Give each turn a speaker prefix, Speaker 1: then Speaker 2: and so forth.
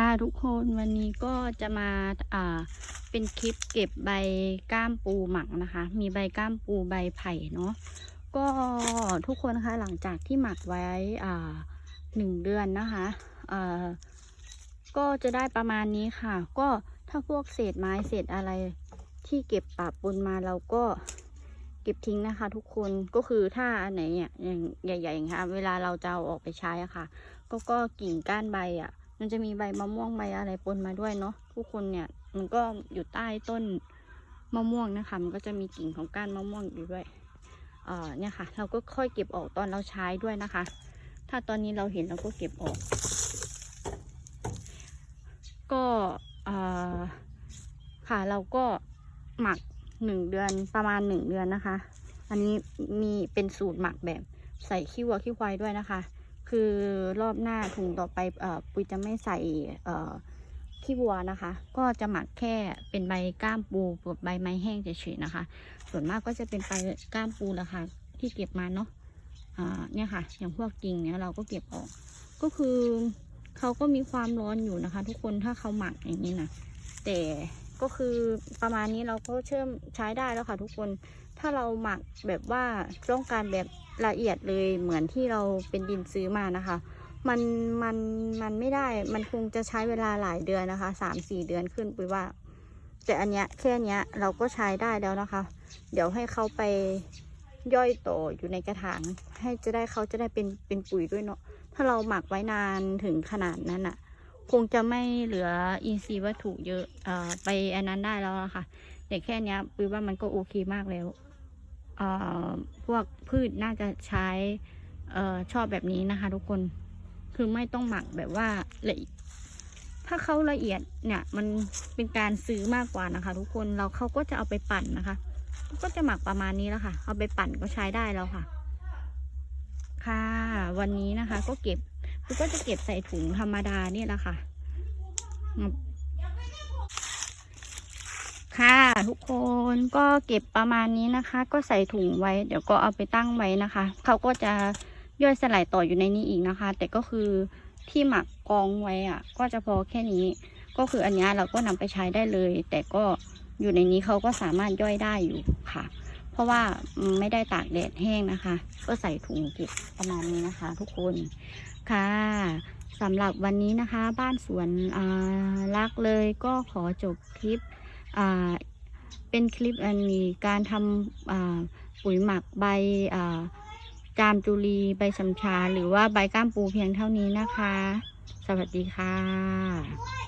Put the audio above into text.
Speaker 1: ค่ะทุกคนวันนี้ก็จะมาอ่าเป็นคลิปเก็บใบก้ามปูหมักนะคะ มีใบก้ามปูใบไผ่เนาะก็ทุกคนนะคะหลังจากที่หมักไว้อ่าหนึ่งเดือนนะคะเอ่อก็จะได้ประมาณนี้ค่ะ ก็ถ้าพวกเศษไม้เศษอะไรที่เก็บปะปนมาเราก็เก็บทิ้งนะคะ ทุกคนก็คือถ้าอันไหนเนี่ยอย่างใหญ่ๆอย่างเงี้ยเวลาเราจะเอาออกไปใช้อะค่ะ ก็ก็กิ่งก้านใบอะ มันจะมีใบมะม่วงใบอะไรปนมาด้วยเนาะทุกคนเนี่ยมันก็อยู่ใต้ต้นมะม่วงนะคะ มันก็จะมีกิ่งของก้านมะม่วงอยู่ด้วยเอ่อเนี่ยค่ะ เราก็ค่อยเก็บออกตอนเราใช้ด้วยนะคะ ถ้าตอนนี้เราเห็นเราก็เก็บออก ก็เอ่อค่ะเราก็หมักหนึ่งเดือนประมาณหนึ่งเดือนนะคะ อันนี้มีเป็นสูตรหมักแบบใส่ขี้วัวขี้ควายด้วยนะคะ คือรอบหน้าถุงต่อไปเอ่อปุ๋ยจะไม่ใส่เอ่อขี้วัวนะคะ ก็จะหมักแค่เป็นใบก้ามปูกับใบไม้แห้งเฉยๆนะคะ ส่วนมากก็จะเป็นใบก้ามปูแหละค่ะที่เก็บมาเนาะอ่าเนี่ยค่ะ อย่างพวกกิ่งเนี่ยเราก็เก็บออก ก็คือเขาก็มีความร้อนอยู่นะคะ ทุกคนถ้าเขาหมักอย่างนี้นะ แต่ก็คือประมาณนี้เราก็เชื่อมใช้ได้แล้วค่ะทุกคน ถ้าเราหมักแบบว่าต้องการแบบละเอียดเลยเหมือนที่เราเป็นดินซื้อมานะคะ มันมันมันไม่ได้ มันคงจะใช้เวลาหลายเดือนนะคะสามสี่เดือนขึ้นปุยว่า แต่อันเนี้ยแค่เนี้ยเราก็ใช้ได้แล้วนะคะ เดี๋ยวให้เขาไปย่อยโตอยู่ในกระถางให้จะได้เขาจะได้เป็นเป็นปุ๋ยด้วยเนาะถ้าเราหมักไว้นานถึงขนาดนั้นอะ่ะ คงจะไม่เหลืออินทรีย์วัตถุเยอะเอ่อไปอันนั้นได้แล้วอะค่ะแต่แค่เนี้ยปุยว่ามันก็โอเคมากแล้วเอ่อพวกพืชน่าจะใช้เอ่อชอบแบบนี้นะคะ ทุกคนคือไม่ต้องหมักแบบว่าละเอียดถ้าเขาละเอียดเนี่ย มันเป็นการซื้อมากกว่านะคะ ทุกคนเราเขาก็จะเอาไปปั่นนะคะ ก็จะหมักประมาณนี้แล้วค่ะ เอาไปปั่นก็ใช้ได้แล้วค่ะ ค่ะ วันนี้นะคะ ก็เก็บ คือก็จะเก็บใส่ถุงธรรมดาเนี่ยแหละค่ะ ค่ะทุกคนก็เก็บประมาณนี้นะคะ ก็ใส่ถุงไว้ เดี๋ยวก็เอาไปตั้งไว้นะคะ เขาก็จะย่อยสลายต่ออยู่ในนี้อีกนะคะ แต่ก็คือที่หมักกองไว้อะก็จะพอแค่นี้ ก็คืออันนี้เราก็นำไปใช้ได้เลย แต่ก็อยู่ในนี้เขาก็สามารถย่อยได้อยู่ค่ะ เพราะว่าไม่ได้ตากแดดแห้งนะคะ ก็ใส่ถุงเก็บประมาณนี้นะคะ ทุกคนค่ะสำหรับวันนี้นะคะ บ้านสวนรักเลยก็ขอจบคลิปเป็นคลิปอันนี้การทำปุ๋ยหมักใบจามจุลีใบชำชา หรือว่าใบก้ามปูเพียงเท่านี้นะคะ สวัสดีค่ะ